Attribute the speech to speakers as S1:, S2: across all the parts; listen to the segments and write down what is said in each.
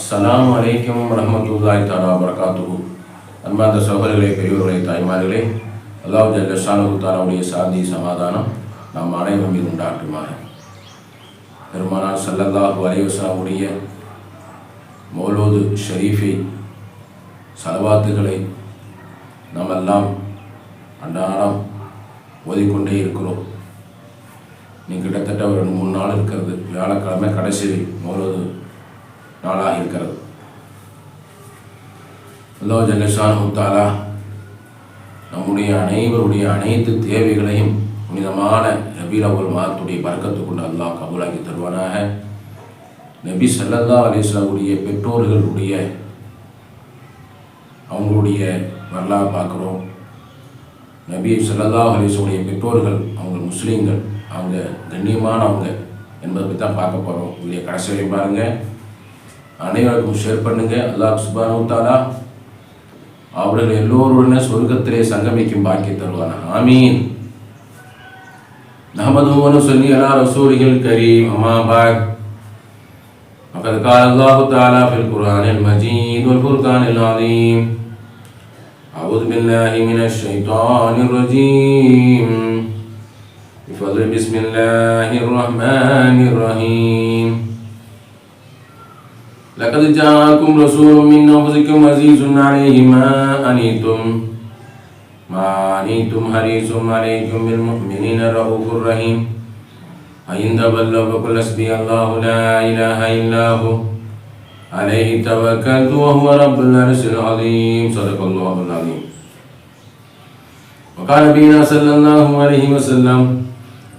S1: அஸ்லாம் வலைக்கம் வரஹ்மத்துல்லாஹி தாலா வரகாத்து அன்பார்ந்த சகோதரர்களே பெரியவர்களே தாய்மார்களே அல்லாஹ் ஜல்ல ஷானஹு சாந்தி சமாதானம் நம் அனைவரும் மீது உண்டாட்டுமாறு பெருமானார் ஸல்லல்லாஹு அலைஹி மௌலோது ஷெரீஃபை ஷரீஃபை சலவாத்துகளை நாமெல்லாம் அன்றாடம் ஓதிக்கொண்டே இருக்கிறோம். நீ கிட்டத்தட்ட ஒரு ரெண்டு மூணு நாள் இருக்கிறது. வியாழக்கிழமை கடைசி மௌலோது நாளாக இருக்கிறது. அல்லோ ஜல்லஷான் தாலா நம்முடைய அனைவருடைய அனைத்து தேவைகளையும் புனிதமான நபீல் அவர் மாதத்துடைய பறக்கத்து கொண்டு அல்லாஹ் கபூலாக்கி தருவானாக. நபி சல்லல்லா அலிஸ்லாவுடைய பெற்றோர்களுடைய அவங்களுடைய வரலாறு பார்க்குறோம். நபி சல்லல்லா அலிஸ்லாவுடைய பெற்றோர்கள் அவங்க முஸ்லீம்கள் அவங்க கண்ணியமானவங்க என்பதை பற்றி தான் பார்க்க போகிறோம் உங்களுடைய கடைசி பாருங்கள் அனைவருக்கும் ஷேர் பண்ணுங்க அல்லாஹ் சுபானு தாலா அவர்கள் எல்லோருடனே சொர்க்கத்திலே சங்கமிக்கும் பாக்கி தருவானா ஆமீன் நஹமது சொல்லி அலா ரசூலிகள் கரீம் அம்மா பாக் فقد قال الله تعالى في القرآن المجيد والفرقان العظيم أعوذ بالله من الشيطان الرجيم بفضل بسم الله الرحمن الرحيم لقد جاءكم رسول من أنفسكم عزيز عليه ما أنيتم ما أنيتم حريص عليكم بالمؤمنين رؤوف رحيم فإن تولوا فقل حسبي الله لا إله إلا هو عليه توكلت وهو رب العرش العظيم. صدق الله العظيم. وقال نبينا صلى الله عليه وسلم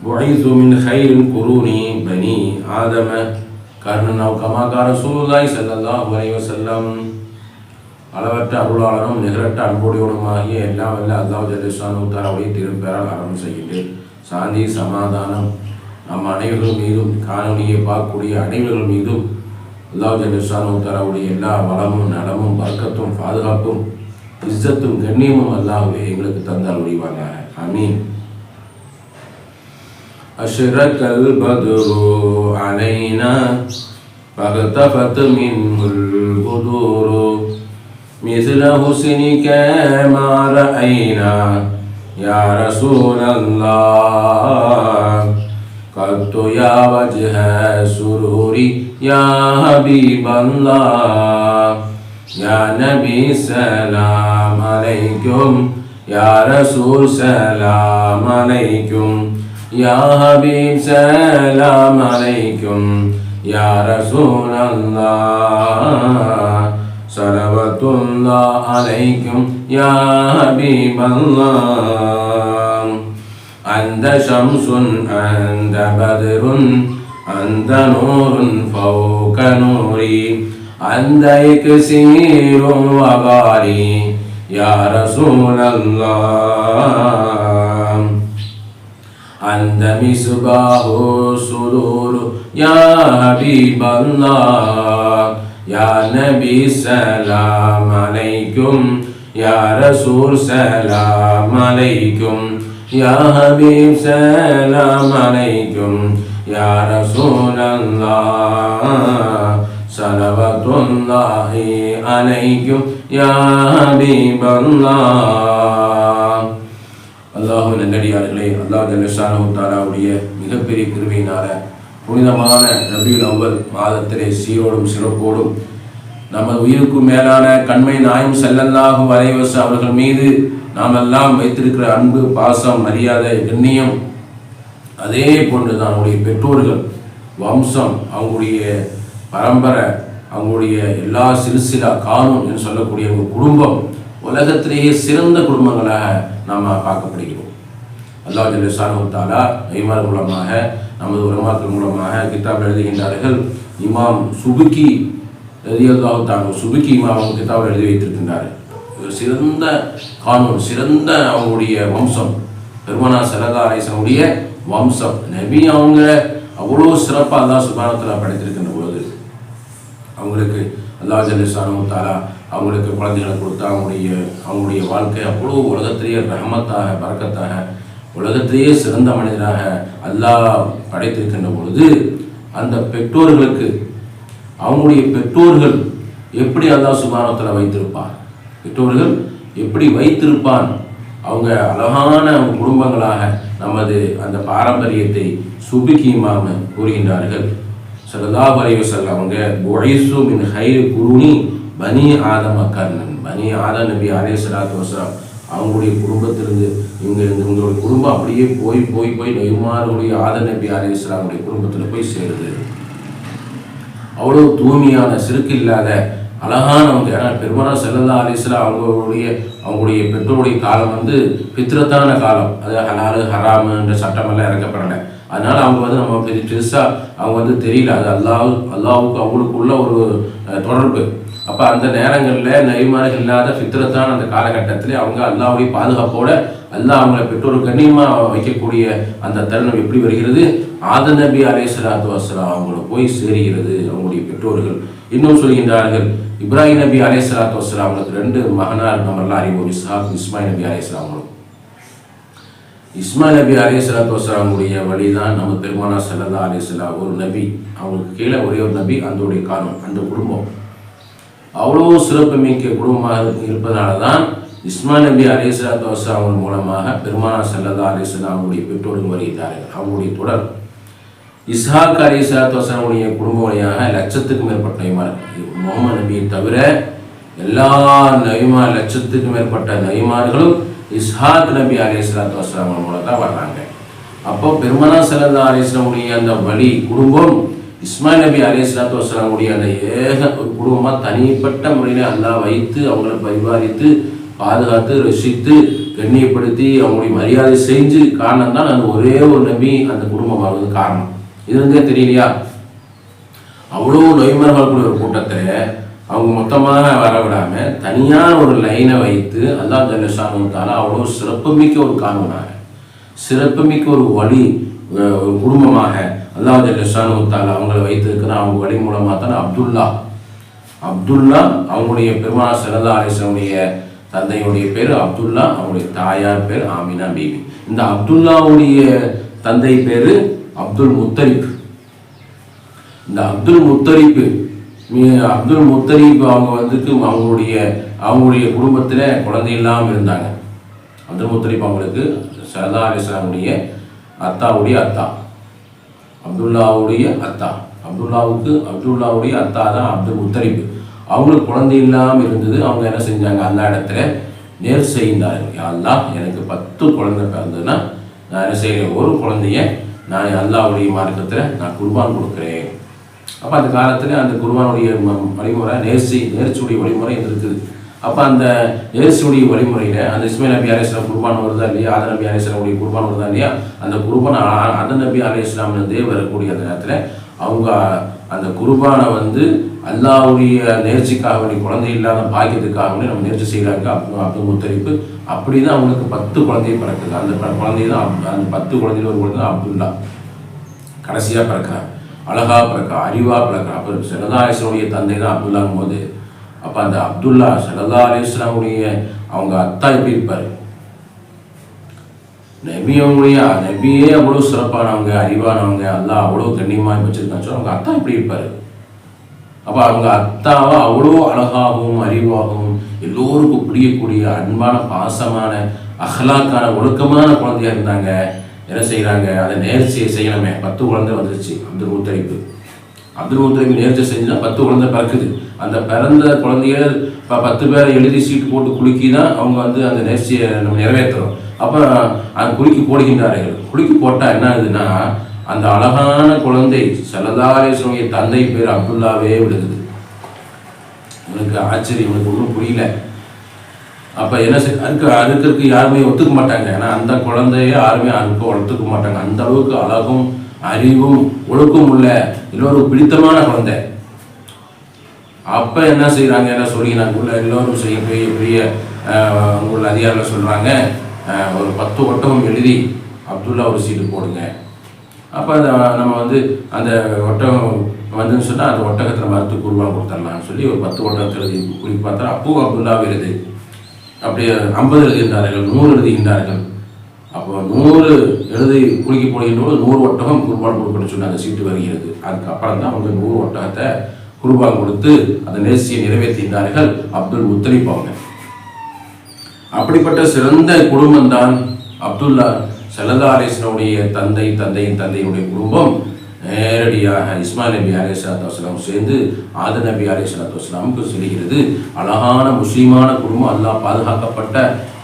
S1: بعثت من خير القرون بني آدم கர்ணன் கமாகா ரசூலுல்லாஹி ஸல்லல்லாஹு அலைஹி செல்லம் அளவற்ற அருளாளனும் நிகரற்ற அன்புடையவனுமாகிய எல்லாம் வல்ல அல்லாஹ் ஜல்லிஷானு தாராவுடைய திருப்பெயரால் அறம் செய்கின்றேன். சாந்தி சமாதானம் நம் அனைவர்கள் மீதும் காணொலியை பார்க்கக்கூடிய அனைவர்கள் மீதும் அல்லாஹ் ஜல்லிஷானு தரவுடைய எல்லா வளமும் நலமும் வர்க்கத்தும் பாதுகாப்பும் இஸ்ஸத்தும் கண்ணியமும் அல்லாஹ்வே எங்களுக்கு தந்தால் முடிவாங்க அமீன் أشرق البدر علينا فاغتفت منه البدور مثل حسنك ما رأينا يا رسول الله قد يا وجه سروري يا حبيب الله يا نبي سلام عليكم يا رسول سلام عليكم யா ஹபீப் சலாம் அலைக்கும் யா ரசூல் அல்லாஹ் சலவத்துல்லா அலைக்கும் யா ஹபீப் அல்லாஹ் அந்த ஷம்சுன் அந்த பதருன் அந்த நூருன் ஃபௌக நூரி அந்த இக்சீரும் வகாரி யா ரசூல் أنت مصباح الصدور يا حبيب الله يا نبي سلام عليكم يا رسول سلام عليكم يا حبيب سلام عليكم يا رسول الله صلوات الله عليكم يا حبيب الله அல்லாஹு நல்லடியார்களே அல்லாஹ் ஜல்லஷானு தாலாவுடைய மிகப்பெரிய கிருமையினால புனிதமான ரபியுல் அவ்வல் மாதத்திலே சீரோடும் சிறப்போடும் நமது உயிருக்கும் மேலான கண்மை நாயும் செல்லல்லாகும் வரைவச அவர்கள் மீது நாம் எல்லாம் வைத்திருக்கிற அன்பு பாசம் மரியாதை கண்ணியம் அதே போன்று தான் அவங்களுடைய பெற்றோர்கள் வம்சம் அவங்களுடைய பரம்பரை அவங்களுடைய எல்லா சிறுசிலா காணும் என்று சொல்லக்கூடிய அவங்க குடும்பம் உலகத்திலேயே சிறந்த குடும்பங்களாக நாம் பார்க்கப்படுகிறோம். அல்லாஹ் ஜல்லிசானு தாலா ஐமார் மூலமாக நமது உரமாக்கள் மூலமாக கித்தாப் எழுதுகின்றார்கள். இமாம் சுபுக்கி ரதியல்லாஹு தாங்க சுபுக்கி இமாம் அவங்க கிதாப் எழுதி வைத்திருக்கின்றார்கள் ஒரு சிறந்த கானூன் சிறந்த அவங்களுடைய வம்சம் பெருமனா சரதா அலேசனுடைய வம்சம். நபி அவங்க அவ்வளோ சிறப்பாக தான் சுபானத்தில் படைத்திருக்கின்ற பொழுது அவங்களுக்கு அல்லாஹ் ஜல்லிசானு தாலா அவங்களுக்கு குழந்தைகளை கொடுத்து அவங்களுடைய அவங்களுடைய வாழ்க்கை அவ்வளோ உலகத்திலேயே ரஹமத்தாக பறக்கத்தாக உலகத்திலேயே சிறந்த மனிதராக அல்லாஹ் படைத்திருக்கின்ற பொழுது அந்த பெற்றோர்களுக்கு அவங்களுடைய பெற்றோர்கள் எப்படி அல்லாஹ் சுபானத்தில் வைத்திருப்பார்? பெற்றோர்கள் எப்படி வைத்திருப்பான்? அவங்க அழகான அவங்க குடும்பங்களாக நமது அந்த பாரம்பரியத்தை சுபிக்கியமாக கூறுகின்றார்கள். சரதா அலைஹி அவங்க ஒழிசு மின் ஹைர் குருனி பனி ஆதம் கர்ணன் பனி ஆதம் நபி அலைஹி ஸலாத்து வசலாம் அவங்களுடைய குடும்பத்திலிருந்து இவங்க உங்களுடைய குடும்பம் அப்படியே போய் போய் போய் நெய்மாருடைய ஆத நபி அலைஹி ஸலாமுடைய குடும்பத்தில் போய் சேருது. அவ்வளோ தூய்மையான சிறுக்கு இல்லாத அழகானவங்க. ஏன்னா பெருமனா செல்லல்லா அலிஸ்லாம் அவங்களுடைய அவங்களுடைய பெற்றோருடைய காலம் வந்து பித்திரத்தான காலம். அது ஹலாலு ஹராமுன்ற சட்டமெல்லாம் இறக்கப்படலை. அதனால அவங்க வந்து நம்ம பெரிய பெருசாக அவங்க வந்து தெரியல. அது அல்லாஹ் அல்லாவுக்கு அவங்களுக்குள்ள ஒரு தொடர்பு. அப்போ அந்த நேரங்களில் நெய்மார்கள் இல்லாத ஃபித்ரத்தான அந்த காலகட்டத்தில் அவங்க அல்லாவுடைய பாதுகாப்போட அல்லா அவங்களை பெற்றோர் கண்ணியமாக வைக்கக்கூடிய அந்த தருணம் எப்படி வருகிறது? ஆத நபி அலே சலாத்து வசலாம் அவங்கள போய் சேருகிறது அவங்களுடைய பெற்றோர்கள். இன்னும் சொல்கின்றார்கள் இப்ராஹிம் நபி அலே சலாத்து வசலாம் அவங்களுக்கு ரெண்டு மகனார் நம்மளாம் அறிவோம் இஸ்ஹாக் இஸ்மாயில் நபி அலை அவங்களும். இஸ்மாயில் நபி அலே சலாத்து வசலாமுடைய வழி தான் நம்ம பெருமானா சல்லா அலிஸ்லா ஒரு நபி. அவங்களுக்கு கீழே ஒரே ஒரு நபி அந்தோடைய காலம் அந்த குடும்பம். அவ்வளோ சிறப்புமிக்க குடும்பமாக இருப்பதனால தான் இஸ்மா நபி அலி சலாத்து மூலமாக பெருமானா சல்லா அலிஸ்லாம் அவங்களுடைய பெற்றோர்கள் வருகிறார்கள். அவங்களுடைய தொடர். இஸ்ஹாக் அலி சலாத்து வசலாமுடைய குடும்ப வழியாக லட்சத்துக்கும் மேற்பட்ட நபிமார் முகமது நபியை தவிர எல்லா நபிமா லட்சத்துக்கும் மேற்பட்ட நபிமார்களும் இஸ்ஹாக் நபி அலி சலாத்து மூலம் தான் வர்றாங்க. அப்போ பெருமனா சல்லா அலிஸ்லாமுடைய அந்த வழி குடும்பம் இஸ்மாயில் நபி அலி சலாத்து வசலாமுடைய அந்த ஏக குடும்பமாக தனிப்பட்ட முறையில் அல்லா வைத்து அவங்கள பரிபாலித்து பாதுகாத்து ரசித்து கண்ணியப்படுத்தி அவங்களுடைய மரியாதை செஞ்சு காரணம் தான் அந்த ஒரே ஒரு நபி அந்த குடும்பம் வருவது காரணம். இது இருந்தே தெரியலையா? அவ்வளோ நொய்மர்கள் கூட ஒரு கூட்டத்தில் அவங்க மொத்தமாக வர விடாம தனியாக ஒரு லைனை வைத்து அல்லா ஜல்லஷானுத்தால அவ்வளோ சிறப்புமிக்க ஒரு காரணமாக சிறப்புமிக்க ஒரு வழி ஒரு குடும்பமாக அல்லாஹ் ஜல்லஷானுத்தால அவங்கள வைத்திருக்கிற அவங்க வழி மூலமாக தானே அப்துல்லா அப்துல்லா அவங்களுடைய பெருமாள் சரதா அலிசனுடைய தந்தையுடைய பேர் அப்துல்லா அவங்களுடைய தாயார் பேர் ஆமினா பீபி. இந்த அப்துல்லாவுடைய தந்தை பேர் அப்துல் முத்தரிப் இந்த அப்துல் முத்தரிப்பு அப்துல் முத்தரிப் அவங்க வந்துட்டு அவங்களுடைய அவங்களுடைய குடும்பத்தில் குழந்தை இல்லாமல் இருந்தாங்க. அப்துல் முத்தரிப் அவங்களுக்கு சரதா அலிஸ்லாமுடைய அத்தாவுடைய அத்தா. அப்துல்லாவுடைய அத்தா. அப்துல்லாவுக்கு அப்துல்லாவுடைய அத்தா தான் அப்துல் முத்தரிப் அவங்களுக்கு குழந்தை இல்லாமல் இருந்தது. அவங்க என்ன செஞ்சாங்க? அந்த இடத்துல நேர் செய்தார்கள். யா எனக்கு பத்து குழந்தை பிறந்ததுன்னா நான் என்ன செய்கிறேன் ஒரு குழந்தைய நான் அல்லாவுடைய மார்க்கத்தில் நான் குர்பான் கொடுக்குறேன். அப்போ அந்த காலத்தில் அந்த குருபானுடைய வழிமுறை நேர்ச்சி நேர்ச்சியுடைய வழிமுறை இருக்குது அப்போ அந்த நேர்ச்சியுடைய வழிமுறையில் அந்த இஸ்மாயில் நபி அலிஸ்லாம் குர்பான் வருதா இல்லையா? ஆதர் நபி அலிஸ்லாமுடைய குர்பான் வருதா இல்லையா? அந்த குர்பான் ஆ- ஆத நபி அலிஸ்லாம்லேருந்தே வரக்கூடிய அந்த நேரத்தில் அவங்க அந்த குருபானை வந்து அல்லாவுடைய நேர்ச்சிக்காக வேண்டிய குழந்தை இல்லாத பாக்கியத்துக்காகவே நம்ம நேர்ச்சி செய்கிறாங்க அப்து அப்துல் முத்தரிப்பு அப்படி தான் அவங்களுக்கு பத்து குழந்தையும் பிறக்குது. அந்த குழந்தை தான் அந்த பத்து குழந்தையில ஒரு குழந்தை தான் அப்துல்லா. கடைசியாக பிறக்கிறார் அழகாக பிறக்கா அறிவாக பிறக்கிறார் அப்போ சரதாயசனுடைய தந்தை தான் அப்துல்லாங்கும் போது அப்போ அந்த அப்துல்லா சரதா அலிஸ்லாமுடைய அவங்க அத்தா எப்படி இருப்பார்? நபி அவங்களுடைய நபியே அவ்வளோ சிறப்பானவங்க அறிவானவங்க அல்லாஹ் அவ்வளோ கண்ணியமாக வச்சிருக்காங்க. அவங்க அத்தா இப்படி இருப்பார். அப்போ அவங்க அத்தாவை அவ்வளோ அழகாகவும் அறிவாகவும் எல்லோருக்கும் புரியக்கூடிய அன்பான பாசமான அஹ்லாக்கான ஒழுக்கமான குழந்தையா இருந்தாங்க. என்ன செய்கிறாங்க அதை நேர்ச்சியை செய்யணுமே. பத்து குழந்தை வந்துருச்சு அப்துல் முத்தரிப்பு அப்துல் முத்தரிப்பு நேர்ச்சி செஞ்சால் பத்து குழந்தை பிறக்குது. அந்த பிறந்த குழந்தைகள் இப்போ பத்து பேர் எழுதி சீட்டு போட்டு குலுக்கி தான் அவங்க வந்து அந்த நேர்ச்சியை நம்ம நிறைவேற்றுறோம். அப்போ அந்த குலுக்கி போடுகின்றார்கள். குலுக்கி போட்டால் என்ன ஆகுதுன்னா அந்த அழகான குழந்தை சல்லதாரேஸ்வரிய தந்தை பேர் அப்துல்லாவே விடுது உனக்கு ஆச்சரியம் உனக்கு ஒன்றும் புரியல. அப்போ என்ன அதுக்கு அதுக்கு யாருமே ஒத்துக்க மாட்டாங்க. ஏன்னா அந்த குழந்தைய யாருமே அதுக்கு ஒத்துக்க மாட்டாங்க. அந்த அளவுக்கு அழகும் அறிவும் ஒழுக்கம் உள்ள எல்லோரும் பிடித்தமான குழந்தை. அப்போ என்ன செய்கிறாங்க என்ன சொல்லிக்கிறாங்க உள்ள எல்லோரும் செய்ய பெரிய பெரிய ஆஹ், உள்ள அதிகாரிகள் சொல்கிறாங்க ஒரு பத்து ஒட்டகம் எழுதி அப்துல்லா ஒரு சீட்டு போடுங்க. அப்போ அந்த நம்ம வந்து அந்த ஒட்டகம் வந்துன்னு சொன்னால் அந்த ஒட்டகத்தில் மறுத்து குருவான் கொடுத்துடலாம்னு சொல்லி ஒரு பத்து ஒட்டகத்தில் எழுதி குறி பார்த்தா அப்பவும் அப்துல்லா எழுது. அப்படியே ஐம்பது எழுதுகின்றார்கள் நூறு எழுதுகின்றார்கள் அப்போ நூறு எழுதி குளிக்க போடுகின்ற போது நூறு ஒட்டகம் குர்பான் கொடுக்கணும்னு சொன்ன அந்த சீட்டு வருகிறது. அதுக்கப்புறம் தான் அவங்க நூறு ஒட்டகத்தை குருபான் கொடுத்து அந்த நேர்ச்சியை நிறைவேற்றினார்கள் அப்துல் முத்தலிப் அவங்க அப்படிப்பட்ட சிறந்த குடும்பம் தான் அப்துல்லா சல்லா அலிஸ்லனுடைய தந்தை தந்தையின் தந்தையுடைய குடும்பம். நேரடியாக இஸ்மாயில் நபி அலி சலாத்து வஸ்லாம் சேர்ந்து ஆத நபி அலி சலாத்து வஸ்லாமுக்கு செல்கிறது. அழகான முஸ்லீமான குடும்பம். அல்லாஹ் பாதுகாக்கப்பட்ட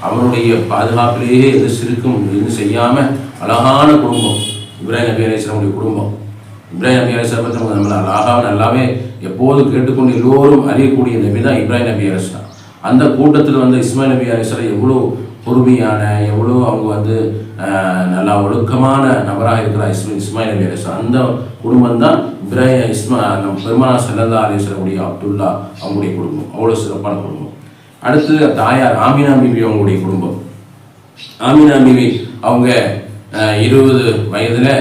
S1: அவனுடைய பாதுகாப்பிலேயே எது சிறுக்கும் எதுவும் செய்யாமல் அழகான குடும்பம். இப்ராஹிம் நபி அலிஸ்லாமுடைய குடும்பம். இப்ராஹிம் நபி அலிஸ்லாம் பற்றி நம்ம நம்மளை அழகாக நல்லாவே எப்போதும் கேட்டுக்கொண்டு எல்லோரும் அறியக்கூடிய நபி தான் இப்ராஹிம் நபி அலிஸ்லாம் அந்த கூட்டத்தில் வந்து இஸ்மாயில் நபி அலிஸ்லாம் எவ்வளோ பொறுமையான எவ்வளோ அவங்க வந்து நல்லா ஒழுக்கமான நபராக இருக்கிறார் இஸ்மா இஸ்மாயில் நபி அலிஸ்லாம் அந்த குடும்பம் தான் இப்ராஹிம் இஸ்மா நம்ம பெருமானா சல்லல்லா அலிஸ்லமுடைய அப்துல்லா அவங்களுடைய குடும்பம். அவ்வளோ சிறப்பான குடும்பம். அடுத்து தாயார் ஆமினா பிபி அவங்களுடைய குடும்பம். ஆமினா பிபி அவங்க இருபது வயதில்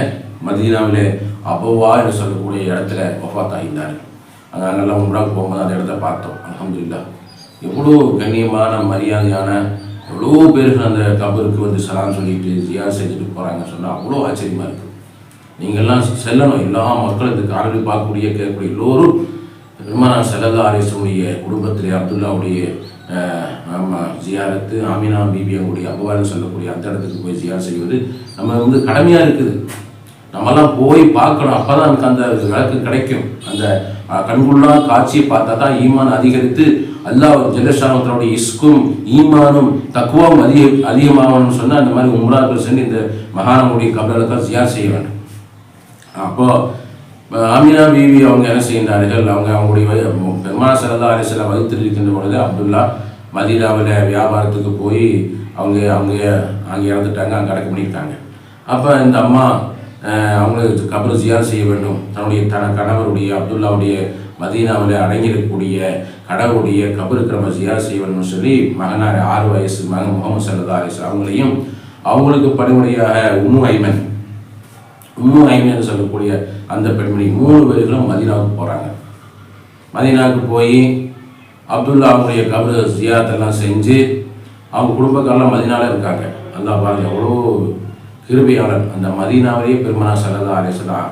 S1: மதீனாவிலே அபவா என்று சொல்லக்கூடிய இடத்துல வஃபாத் ஆகியிருந்தார் அங்கே நல்லா உம்ராவுக்கு போகும்போது அந்த இடத்த பார்த்தோம். அலமதுல்லா எவ்வளோ கண்ணியமான மரியாதையான எவ்வளோ பேர்கள் அந்த கபருக்கு வந்து சலாம் சொல்லிட்டு ஜியார் செஞ்சுட்டு போகிறாங்கன்னு சொன்னால் அவ்வளோ ஆச்சரியமாக இருக்குது நீங்கள்லாம் செல்லணும். எல்லா மக்களும் இந்த காணொலி பார்க்கக்கூடிய கேட்கக்கூடிய எல்லோரும் பெருமானா செல்லல்லா அலிஸ்லமுடைய குடும்பத்திலே அப்துல்லாவுடைய நம்ம ஜியாரத்து ஆமினா பிபி அவங்களுடைய அபவான்னு சொல்லக்கூடிய அந்த இடத்துக்கு போய் ஜியார் செய்வது நம்ம வந்து கடமையாக இருக்குது. நம்மலாம் போய் பார்க்கணும். அப்போ தான் நமக்கு அந்த விளக்கு கிடைக்கும். அந்த கண்குள்ளா காட்சியை பார்த்தா தான் ஈமான் அதிகரித்து அல்லாஹ் ஜெல்லஷானத்தனுடைய இஸ்கும் ஈமானும் தக்குவாவும் அதிக அதிகமாகணும்னு சொன்னால் அந்த மாதிரி உம்ராக்கள் சென்று இந்த மகானமுடைய கபர்களுக்காக ஜியார் செய்ய வேண்டும். அப்போது ஆமினா பிவி அவங்க என்ன செய்கின்றார்கள்? அவங்க அவங்களுடைய பெருமான பெருமானா சரதா அலிசலா வகுத்திருக்கின்ற பொழுது அப்துல்லா மதீனாவில் வியாபாரத்துக்கு போய் அவங்க அவங்க அங்கே இறந்துட்டாங்க அங்கே அடக்கம் பண்ணியிருக்காங்க அப்போ இந்த அம்மா அவங்களுக்கு கபர் ஜியார் செய்ய வேண்டும். தன்னுடைய தன கணவருடைய அப்துல்லாவுடைய மதீனாவில் அடங்கியிருக்கக்கூடிய கடவுளுடைய கபருக்கு நம்ம ஜியார் செய்ய வேண்டும்னு சொல்லி மகனார் ஆறு வயசு மகன் முகமது சல்லா அலிஸ் அவங்களையும் அவங்களுக்கு பணிமுறையாக உம்மு ஐமன் உம்மு ஐமன் சொல்லக்கூடிய அந்த பெண்மணி மூணு பேர்களும் மதீனாவுக்கு போகிறாங்க மதீனாவுக்கு போய் அப்துல்லா அவங்களுடைய கபர் ஜியாரத்தெல்லாம் செஞ்சு அவங்க குடும்பக்காரெல்லாம் மதீனால இருக்காங்க. அந்த பாருங்க எவ்வளோ கிருபையாளர் அந்த மதீனாவிலேயே பெருமனா சரதா அலிஸ்லாம்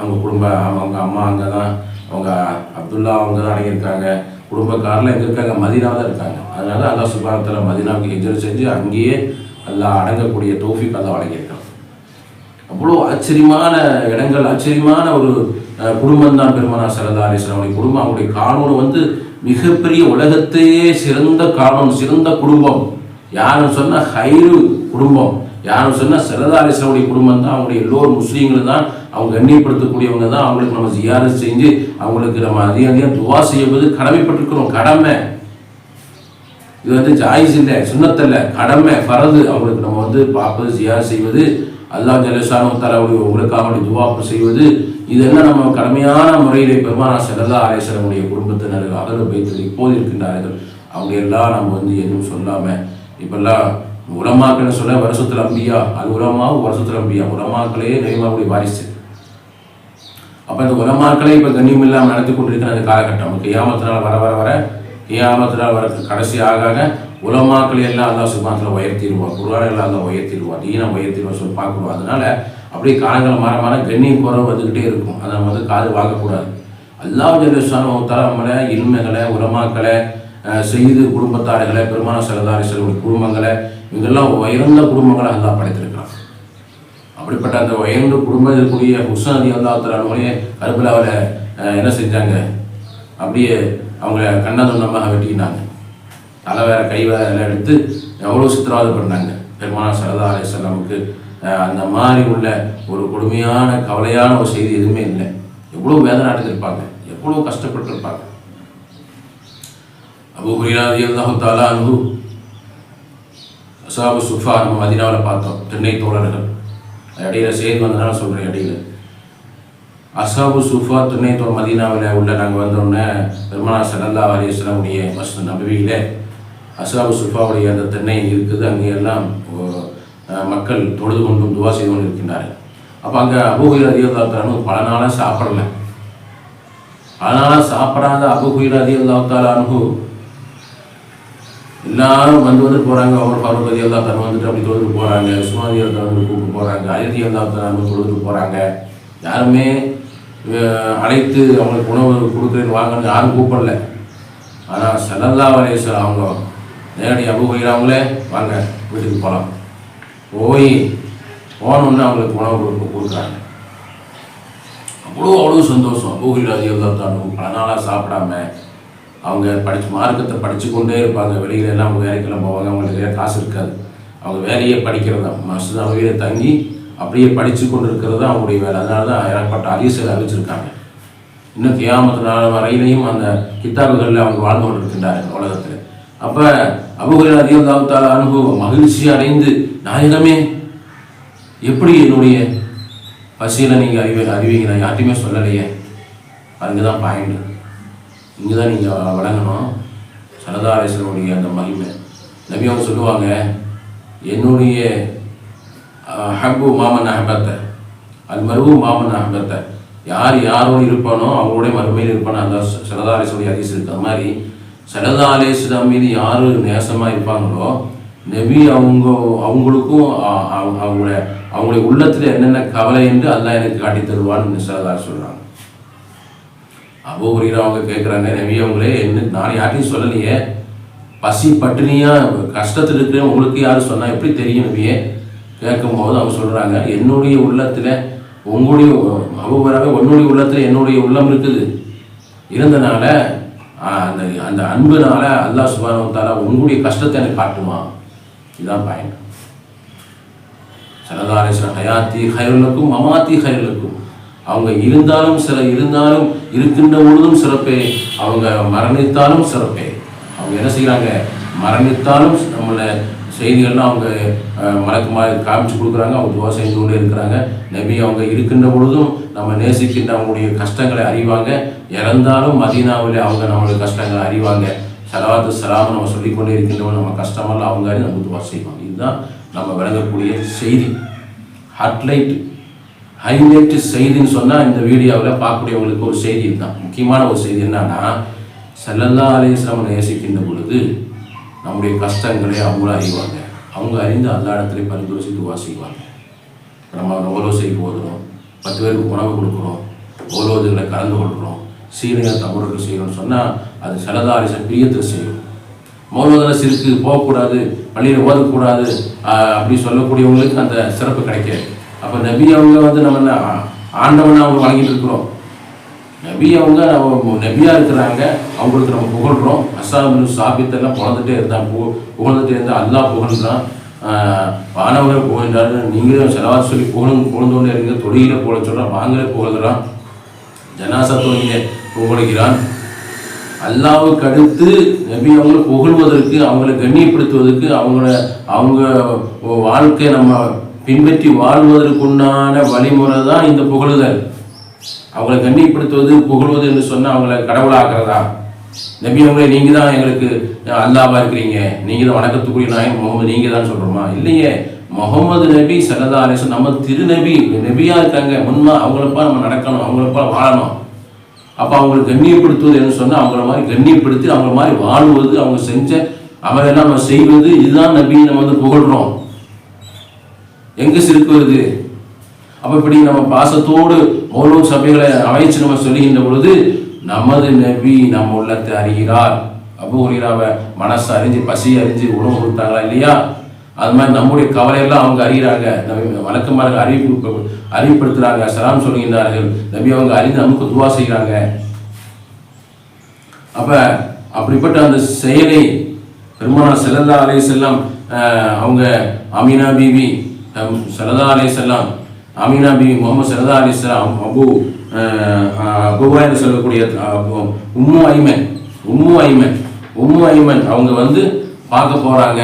S1: அவங்க குடும்ப அவங்க அம்மா அங்கே தான் அவங்க அப்துல்லா அவங்க தான் அடங்கியிருக்காங்க. குடும்பக்காரில் எங்கே இருக்காங்க? மதினாக தான் இருக்காங்க. அதனால அல்லா சுபாரத்தில் மதினாவுக்கு எஜர் செஞ்சு அங்கேயே எல்லாம் அடங்கக்கூடிய தோஃபிக் அல்லாஹ் வழங்கியிருக்கான் அவ்வளோ ஆச்சரியமான இடங்கள் ஆச்சரியமான ஒரு குடும்பம் தான் பெருமனா சரதா அலிஸ்லாமுடைய குடும்பம். அவங்களுடைய காணூன் வந்து மிகப்பெரிய உலகத்தையே சிறந்த காணூன் சிறந்த குடும்பம். யாருன்னு சொன்னால் ஹைரு குடும்பம். யாரும் சொன்னால் சரதா குடும்பம் தான் அவங்களுடைய எல்லோரும் முஸ்லீம்கள் தான் அவங்க கண்ணியப்படுத்தக்கூடியவங்க தான் அவங்களுக்கு நம்ம ஜியாரத் செஞ்சு அவங்களுக்கு நம்ம அதிக அதிகம் துவா செய்வது கடமைப்பட்டிருக்கிறோம். கடமை. இது வந்து ஜாயிஸ் இல்லை சுண்ணத்தல்ல. கடமை பரது அவங்களுக்கு நம்ம வந்து பார்ப்பது ஜியார் செய்வது அல்லா ஜலசானம் தலாவுடைய உங்களுக்காக துவாப்பு செய்வது இதெல்லாம் நம்ம கடமையான முறையிலே பெருமானா செல்லல்லா அலேசரமுடைய குடும்பத்தினர் அகல பைத்தில் இப்போது இருக்கின்றார்கள். அவங்க எல்லாம் நம்ம வந்து எதுவும் சொல்லாமல் இப்பெல்லாம் உலமாக்கள்னு சொல்ல வருஷத்துல அம்பியா அது உலமாவும் வருஷத்துல அம்பியா. உலமாக்களே நெய்மாவுடைய வாரிசு. அப்போ இந்த உலமாக்களே இப்போ கண்ணியம் இல்லாமல் நடத்தி கொண்டிருக்கிற அந்த காலகட்டம் கியாமத்தினால் வர வர வர கியாமத்தினால் வர கடைசி ஆக ஆக உலமாக்களை எல்லாம் அல்லா சுபாத்தில் உயர்த்திடுவான் குருவான எல்லாம் அல்லா உயர்த்திடுவான் தீனா உயர்த்திடுவான் சொல்லி பார்க்கணும். அதனால அப்படியே காலங்கள் மாற மாற கண்ணியம் குறவு வந்துக்கிட்டே இருக்கும். அதை நம்ம வந்து காது வாங்கக்கூடாது. அல்லாஹ் ஜெல்லஷான நம்மளை இன்மைகளை உலமாக்களை செய்து குடும்பத்தார்களை பெருமான சரதாரி செல்வ குடும்பங்களை இவங்கெல்லாம் உயர்ந்த குடும்பங்களை அல்லாஹ் படைத்திருக்கிறான். அப்படிப்பட்ட அந்த உயர்ந்த குடும்பம் இருக்கக்கூடிய ஹுசன் அலி கருப்பில் அவரை என்ன செஞ்சாங்க? அப்படியே அவங்கள கண்ணதுண்டமாக வெட்டிக்கினாங்க. தலை வேற கை வேற எல்லாம் எடுத்து எவ்வளோ சித்திரவாதம் பண்ணாங்க. பெருமான சரதா அலிஸ்லாமுக்கு அந்த மாதிரி உள்ள ஒரு கொடுமையான கவலையான ஒரு செய்தி எதுவுமே இல்லை. எவ்வளோ வேதனை அடைஞ்சிருப்பாங்க. எவ்வளோ கஷ்டப்பட்டிருப்பாங்க. அபு ஹுரிராதி அல்லாஹு தாலா அன்பு அசாபு சுஃபா நம்ம மதினாவில் பார்த்தோம். தென்னை தோழர்கள். இடையில சேர்ந்து வந்ததுனால சொல்கிறேன் இடையில அசாபு சுஃபா துணை தோல் மதீனாவில் உள்ள நாங்கள் வந்தோடனே பெருமானா சல்லல்லா அலிஸ்லாமுடைய மஸ்து நபவியில் அசாபு சுஃபாவுடைய அந்த தென்னை இருக்குது. அங்கே எல்லாம் மக்கள் தொழுது கொண்டும் துவா செய்து கொண்டு இருக்கின்றார்கள். அப்போ அங்கே அபுகுயில் அதிகத்தாலும் பல நாளாக சாப்பிடல. பல நாளாக சாப்பிடாத அபுகுயில் அதிகத்தாலும் எல்லாரும் வந்து வந்து போகிறாங்க அவர் பார்வதி எல்லாம் தன் வந்துட்டு அப்படி தொழுது போகிறாங்க சுமாதி எல்லாம் வந்து கூப்பிட்டு போகிறாங்க அயோத்தி எல்லாம் தன் தொழுது போகிறாங்க யாருமே அழைத்து அவங்களுக்கு உணவு கொடுக்குறேன்னு வாங்கன்னு யாரும் கூப்பிடல. ஆனால் சல்லல்லா அலேஸ்வரம் அவங்க நேரடி அபு அவங்களே வாங்க வீட்டுக்கு போகலாம் போய் போனோன்னு அவங்களுக்கு உணவு கொடுக்க கொடுக்குறாங்க. அவ்வளோ அவ்வளோ சந்தோஷம். அபுகையில் தான் பல நாளாக சாப்பிடாம அவங்க படிச்சு மார்க்கத்தை படித்து கொண்டே இருப்பாங்க. வெளியில எல்லாம் அவங்க வேலைக்கெல்லாம் போவாங்க. அவங்களுக்கு நிறைய காசு இருக்காது. அவங்க வேலையே படிக்கிறது. தான் மஸ்து தங்கி அப்படியே படித்து கொண்டு இருக்கிறது தான் அவங்களுடைய வேலை. அதனால தான் ஏற்பட்ட அரிசியில் அறிவிச்சிருக்காங்க. இன்னும் கியாமத்து நாள் வரையிலையும் அந்த கித்தாபுகளில் அவங்க வாழ்ந்து கொண்டு இருக்கின்றார்கள் உலகத்தில். அப்போ அபுகுரல் அதிகம் தாவத்தால் அனுபவம் மகிழ்ச்சி அடைந்து நாயகமே எப்படி என்னுடைய பசியில் நீங்கள் அறிவி அறிவிங்க? நான் யார்ட்டையுமே சொல்லலையே. அங்கே தான் பாயிண்ட் இங்கே தான் நீங்கள் வழங்கணும் சரதாரேசனுடைய அந்த மகிமை. நபி அவங்க சொல்லுவாங்க என்னுடைய ஹப்பு மாமன் அஹபத்தை அது மருவு மாமன் அஹபத்தை யார் யாரோடு இருப்பானோ அவங்களுடைய மறுமையில் இருப்பானோ. அந்த சரதாரேசனுடைய அதிசயம் இருக்கிற அது மாதிரி சரதாலேஸ்வரம் மீது யார் நேசமாக இருப்பாங்களோ நபி அவங்க அவங்களுக்கும் அவங்க அ- அவங்கள அவங்களுடைய உள்ளத்தில் என்னென்ன கவலை என்று அதெல்லாம் எனக்கு காட்டி தருவான்னு சரதார் சொல்கிறாங்க அபோபுரியில் அவங்க கேட்குறாங்க நபி அவங்களே என்ன நான் யார்ட்டையும் சொல்லலையே. பசி பட்டினியாக கஷ்டத்தில் இருக்கிற உங்களுக்கு யாரும் சொன்னால் எப்படி தெரியும் நபியே கேட்கும்போது அவங்க சொல்கிறாங்க என்னுடைய உள்ளத்தில் உங்களுடைய அவ்வளவு உன்னுடைய உள்ளத்தில் என்னுடைய உள்ளம் இருக்குது. இருந்தனால அந்த அந்த அன்புனால அல்லாஹ் சுபானு உங்களுடைய கஷ்டத்தை எனக்கு காட்டுமா? இதுதான் பயன் சரதாரேஸ்வரன் ஹயாத்தி ஹயருலக்கும் மமாத்தி ஹயருலக்கும் அவங்க இருந்தாலும் சில இருந்தாலும் இருக்கின்ற பொழுதும் சிறப்பே. அவங்க மரணித்தாலும் சிறப்பே. அவங்க என்ன செய்கிறாங்க மரணித்தாலும் நம்மளை செய்திகள்லாம் அவங்க அஹ், காமிச்சு கொடுக்குறாங்க. அவங்க துவா செஞ்சு கொண்டே இருக்கிறாங்க. நபி அவங்க இருக்கின்ற பொழுதும் நம்ம நேசிக்கின்ற அவங்களுடைய கஷ்டங்களை அறிவாங்க. இறந்தாலும் மதீனாவில் அவங்க நம்மளுடைய கஷ்டங்களை அறிவாங்க. சலவாத்து சலாம் நம்ம சொல்லிக்கொண்டே இருக்கின்றவங்க. நம்ம கஷ்டமெல்லாம் அவங்க அறிந்து நமக்கு துவா செய்வாங்க. இதுதான் நம்ம விளங்கக்கூடிய செய்தி. ஹட்லைட் ஹைலைட் செய்தின்னு சொன்னால் இந்த வீடியோவில் பார்க்கக்கூடியவங்களுக்கு ஒரு செய்தி தான் முக்கியமான ஒரு செய்தி என்னன்னா செல்லல்லா அலேஸ்வரம் நேசிக்கின்ற பொழுது நம்முடைய கஷ்டங்களை அவங்களும் அறிவாங்க. அவங்க அறிந்து அல்லா இடத்துல பரிந்துரை செய்து வாசிக்குவாங்க நம்ம ஓலோசைக்கு ஓதுறோம் பத்து பேருக்கு உணவு கொடுக்குறோம் ஓலோதுகளை கலந்து கொள்கிறோம் சீனிய தவறுகள் செய்யணும்னு சொன்னால் அது சலதாரிசன் பிரியத்தில் செய்யும். மௌலோதன சிறுக்கு போகக்கூடாது பள்ளியில் ஓதக்கூடாது அப்படி சொல்லக்கூடியவங்களுக்கு அந்த சிறப்பு கிடைக்காது. அப்போ நபி அவங்க வந்து நம்ம என்ன ஆ- ஆண்டவனை அவங்க வழங்கிட்டு இருக்கிறோம். நபி அவங்க நம்ம நபியா இருக்கிறாங்க அவங்களுக்கு நம்ம புகழ்றோம். அசாம் சாபித்தெல்லாம் புகழ்ந்துட்டே இருந்தான். புக புகழ்ந்துட்டே இருந்தால் அல்லா புகழ்ந்தான் ஆஹ் புகழ்ந்தாரு நீங்களும் செலவாக சொல்லி புகழும் புகழ்ந்தோன்னே இருங்க. தொழில புகழ சொல்கிறான் வாங்கல புகழ்கிறான் ஜனாசா தொழிலை புகழுகிறான். அல்லாவுக்கு அடுத்து நபி அவங்களை புகழ்வதற்கு அவங்களை கண்ணியப்படுத்துவதற்கு அவங்கள அவங்க வாழ்க்கை நம்ம பின்பற்றி வாழ்வதற்குண்டான வழிமுறை தான் இந்த புகழுதல். அவங்களை கண்ணிப்படுத்துவது புகழ்வது என்று சொன்னால் அவங்கள கடவுளாக்குறதா? நபி அவங்களே நீங்கள் தான் எங்களுக்கு அல்லாவா இருக்கிறீங்க. நீங்கள் தான் வணக்கத்துக்குரிய நாயன் முகமது நீங்கள் தான் சொல்கிறோமா இல்லையே. முகமது நபி சல்லா நம்ம திருநபி நபியாக இருக்காங்க. முன்மா அவங்களப்பா நம்ம நடக்கணும் அவங்களப்பா வாழணும். அப்போ அவங்களை கண்ணியப்படுத்துவது என்று சொன்னால் அவங்கள மாதிரி கண்ணியப்படுத்தி அவங்கள மாதிரி வாழ்வது அவங்க செஞ்ச அமலெல்லாம் நம்ம செய்வது இதுதான் நபி நம்ம வந்து புகழ்கிறோம் எங்க சிறுக்குவது அப்ப இப்படி நம்ம பாசத்தோடு மௌலூ சபைகளை அமைச்சு நம்ம சொல்லுகின்ற பொழுது நமது நபி நம்ம உள்ளத்தை அறிகிறார். அபூரிராவை மனசு அறிஞ்சு பசி அறிஞ்சு உணவு கொடுத்தாங்களா இல்லையா? அது மாதிரி நம்முடைய கவலையெல்லாம் அவங்க அறிகிறாங்க. நம்ம வழக்கமாக அறிவிப்பு அறிவுப்படுத்துறாங்க சலாம் சொல்லுகின்றார்கள். நபி அவங்க அறிந்து நமக்கு துவா செய்கிறாங்க. அப்ப அப்படிப்பட்ட அந்த செயலை பெருமானார் செல்லல்லா அலை செல்லம் அவங்க அமீனா பீவி சரதா அலி செல்லாம் அமீனா பி முகமது சரதா அலி செல்லாம் அபு அபுவா என்று சொல்லக்கூடிய உம்மு ஐமன் உம்மு ஐமன் உம்மு ஐமன் அவங்க வந்து பார்க்க போகிறாங்க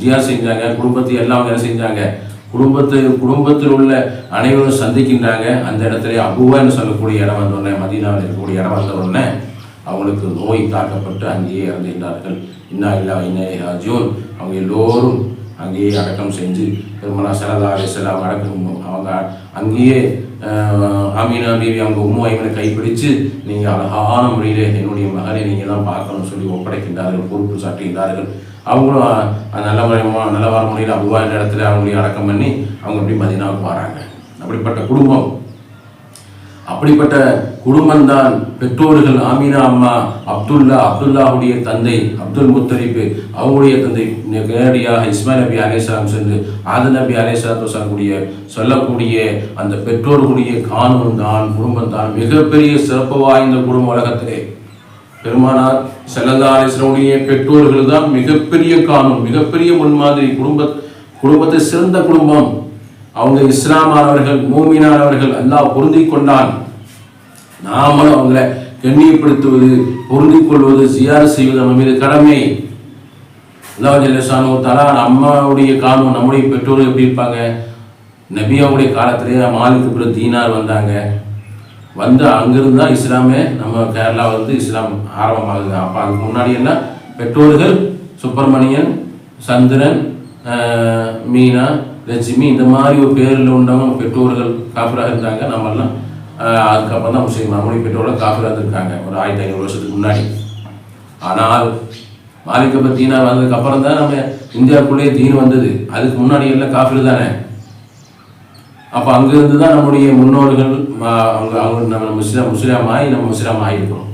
S1: ஜியா செஞ்சாங்க குடும்பத்தை எல்லாம் அவங்க என்ன செஞ்சாங்க. குடும்பத்து குடும்பத்தில் உள்ள அனைவரும் சந்திக்கின்றாங்க. அந்த இடத்துல அபுவான்னு சொல்லக்கூடிய இடம் வந்த உடனே மதீனாவில் இருக்கக்கூடிய இடம் வந்த உடனே அவங்களுக்கு நோய் தாக்கப்பட்டு அங்கேயே இறந்துகின்றார்கள். இன்னா இல்லா இன்னே ராஜூன் அவங்க எல்லோரும் அங்கேயே அடக்கம் செஞ்சு பெருமனா சரதா அலிஸ்லாம் அடக்கம் அவங்க அங்கேயே அமீனா பீவி அவங்க உம்மா இவனை கைப்பிடிச்சு நீங்கள் அழகான முறையில் என்னுடைய மகனை நீங்கள் தான் பார்க்கணும்னு சொல்லி ஒப்படைக்கின்றார்கள் பொறுப்பு சாட்டுகின்றார்கள். அவங்களும் நல்ல முறையமாக நல்ல வார முறையில் அபுவா என்ற இடத்துல அவங்களையும் அடக்கம் பண்ணி அவங்க எப்படி மதினாவுக்கு வராங்க. அப்படிப்பட்ட குடும்பம் அப்படிப்பட்ட குடும்பம்தான் பெற்றோர்கள். ஆமீனா அம்மா அப்துல்லா அப்துல்லாவுடைய தந்தை அப்துல் முத்தரிப்பு அவங்களுடைய தந்தை நேரடியாக இஸ்மாயில் நபி அலேஸ்லாம் சென்று ஆத நபி அலேஸ்லாத்து சொல்லக்கூடிய சொல்லக்கூடிய அந்த பெற்றோர்களுடைய காணும் தான் குடும்பம் தான் மிகப்பெரிய சிறப்பு வாய்ந்த குடும்ப உலகத்திலே. பெருமானார் செல்லல்லா அலிஸ்லமுடைய பெற்றோர்கள் தான் மிகப்பெரிய காணும் மிகப்பெரிய முன்மாதிரி குடும்ப குடும்பத்தை சிறந்த குடும்பம். அவங்க இஸ்லாமானவர்கள் மூமினானவர்கள் எல்லாம் பொருந்தி கொண்டான். நாமளும் அவங்களை கண்ணியப்படுத்துவது பொருந்திக் கொள்வது சியார் செய்வது நம்ம மீது கடமை. அல்லாஹ் தலா நம்மளுடைய காலம் நம்முடைய பெற்றோர்கள் எப்படி இருப்பாங்க? நபியாவுடைய காலத்திலேயே மாலிக்கு பிற தீனார் வந்தாங்க. வந்து அங்கிருந்து தான் இஸ்லாமே நம்ம கேரளா வந்து இஸ்லாம் ஆரம்பமாகுது. அப்போ அதுக்கு முன்னாடி என்ன பெற்றோர்கள் சுப்பிரமணியன் சந்திரன் மீனா லட்சுமி இந்த மாதிரி ஒரு பேரில் உண்டவங்க பெற்றோர்கள் காப்பராக இருந்தாங்க. நம்மெல்லாம் அதுக்கப்புறம் தான் முஸ்லீம் நம்முடைய பெற்றோட காஃபில் இருந்திருக்காங்க ஒரு ஆயிரத்தி ஐநூறு வருஷத்துக்கு முன்னாடி. ஆனால் மாலிக்க தீனா வந்ததுக்கு அப்புறம் தான் நம்ம இந்தியாவுக்குள்ளேயே தீன் வந்தது. அதுக்கு முன்னாடி எல்லாம் காஃபில் தானே? அப்போ அங்கேருந்து தான் நம்முடைய முன்னோர்கள் அவங்க அவங்க நம்ம முஸ்லீம் முஸ்லீம் நம்ம முஸ்லாமாக இருக்கிறோம்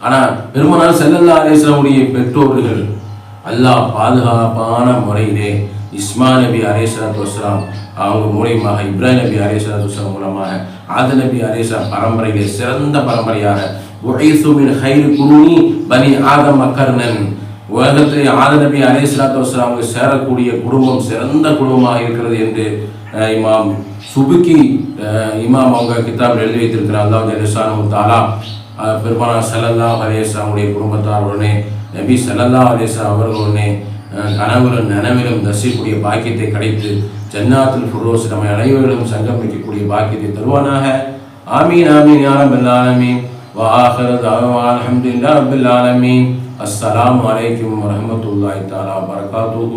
S1: ஆனால் பெருமனார் செல்லல்லா அலேஸ்லமுடைய பெற்றோர்கள் அல்லாஹ் பாதுகாப்பான முறையிலே இஸ்மா நபி அலேஸ்வரத் வஸ்லாம் அவங்க மூலியமாக இப்ராஹிம் நபி அலேஸ்வரத் வஸ்லாம் மூலமாக ஆத நபி அலேஸ்வரா பரம்பரையிலே சிறந்த பரம்பரையாக உழைசுமின் ஹைரு குருணி பனி ஆதம் அக்கர்ணன் உலகத்திலே ஆத நபி அலேஸ்வரத் வஸ்லாம் அவங்க சேரக்கூடிய குடும்பம் சிறந்த குடும்பமாக இருக்கிறது என்று இமாம் சுபுக்கி இமாம் அவங்க கிதாப் எழுதி வைத்திருக்கிறார். அல்லாஹ் ஜலிசானு தாலா பெருமானா சல்லல்லா அலேஸ்லாமுடைய குடும்பத்தாருடனே நபி சல்லல்லா அலேசா அவர்களுடனே கனவிலும் நனவிலும் தசிக்கூடிய பாக்கியத்தை கிடைத்து ஜன்னாத்தில் ஃபுரோஸ் நம்ம அனைவர்களும் சங்கமிக்கக்கூடிய பாக்கியத்தை தருவானாக ஆமீன் ஆமீன் யாரம் எல்லாலமீன் وآخر دعوانا الحمد لله رب العالمين السلام عليكم ورحمة الله تعالى وبركاته